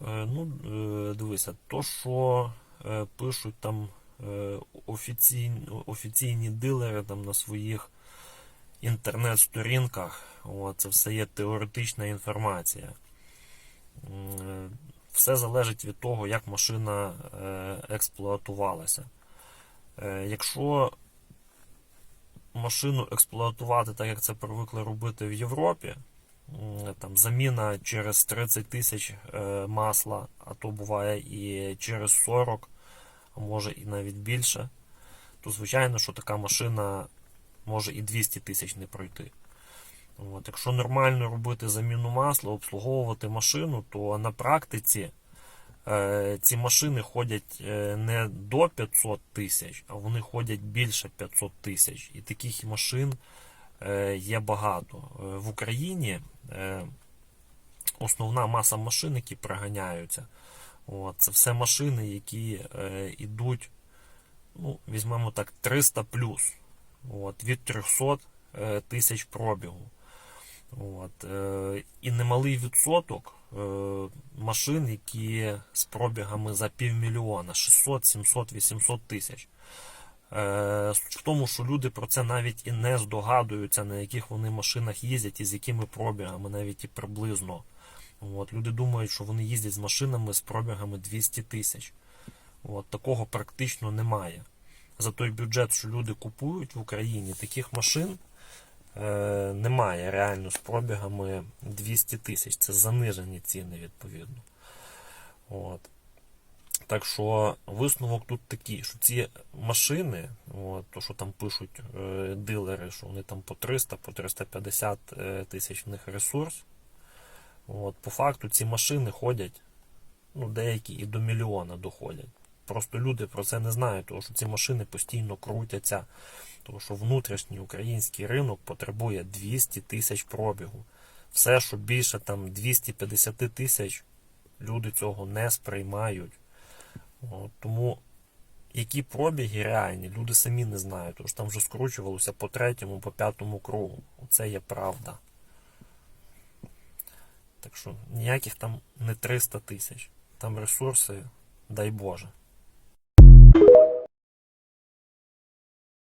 Е, Ну, е, дивися, то, що е, пишуть там офіційні, офіційні дилери там на своїх інтернет-сторінках, це все є теоретична інформація. Все залежить від того, як машина експлуатувалася. Якщо машину експлуатувати так, як це привикли робити в Європі, там заміна через 30 тисяч е, масла, а то буває і через 40, а може і навіть більше, то звичайно, що така машина може і 200 тисяч не пройти. От, якщо нормально робити заміну масла, обслуговувати машину, то на практиці е, ці машини ходять е, не до 500 тисяч, а вони ходять більше 500 тисяч. І таких машин є багато. Е, в Україні е, основна маса машин, які приганяються, от, це все машини, які е, йдуть, ну, візьмемо так, 300 плюс. От, від 300 е, тисяч пробігу. От, е, і немалий відсоток е, машин, які з пробігами за півмільйона, 600, 700, 800 тисяч. Е, в тому, що люди про це навіть і не здогадуються, на яких вони машинах їздять і з якими пробігами, навіть і приблизно. От, люди думають, що вони їздять з машинами з пробігами 200 тисяч. От, такого практично немає. За той бюджет, що люди купують в Україні, таких машин е, немає реально з пробігами 200 тисяч. Це занижені ціни, відповідно. От. Так що висновок тут такий, що ці машини, от, то що там пишуть е, дилери, що вони там по 300, по 350 е, тисяч в них ресурс. От, по факту ці машини ходять, ну, деякі і до мільйона доходять. Просто люди про це не знають, тому що ці машини постійно крутяться, тому що внутрішній український ринок потребує 200 тисяч пробігу. Все, що більше там 250 тисяч, люди цього не сприймають. Тому які пробіги реальні, люди самі не знають, тому що там вже скручувалося по третьому, по п'ятому кругу. Оце є правда. Так що ніяких там не 300 тисяч. Там ресурси, дай Боже.